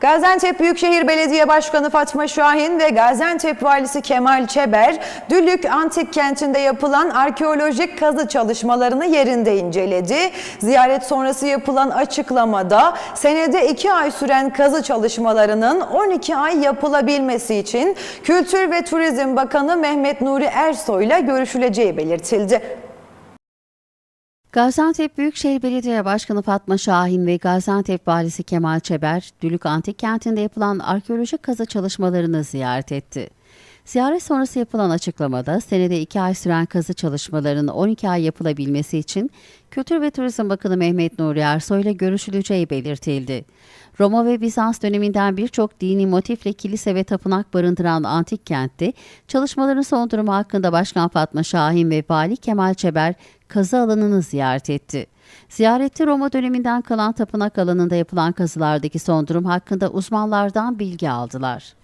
Gaziantep Büyükşehir Belediye Başkanı Fatma Şahin ve Gaziantep Valisi Kemal Çeber, Dülük Antik Kenti'nde yapılan arkeolojik kazı çalışmalarını yerinde inceledi. Ziyaret sonrası yapılan açıklamada senede 2 ay süren kazı çalışmalarının 12 ay yapılabilmesi için Kültür ve Turizm Bakanı Mehmet Nuri Ersoy ile görüşüleceği belirtildi. Gaziantep Büyükşehir Belediye Başkanı Fatma Şahin ve Gaziantep Valisi Kemal Çeber, Dülük Antik Kenti'nde yapılan arkeolojik kazı çalışmalarını ziyaret etti. Ziyaret sonrası yapılan açıklamada senede 2 ay süren kazı çalışmalarının 12 ay yapılabilmesi için Kültür ve Turizm Bakanı Mehmet Nuri Ersoy ile görüşüleceği belirtildi. Roma ve Bizans döneminden birçok dini motifle kilise ve tapınak barındıran antik kentte çalışmaların son durumu hakkında Başkan Fatma Şahin ve Vali Kemal Çeber kazı alanını ziyaret etti. Ziyarette Roma döneminden kalan tapınak alanında yapılan kazılardaki son durum hakkında uzmanlardan bilgi aldılar.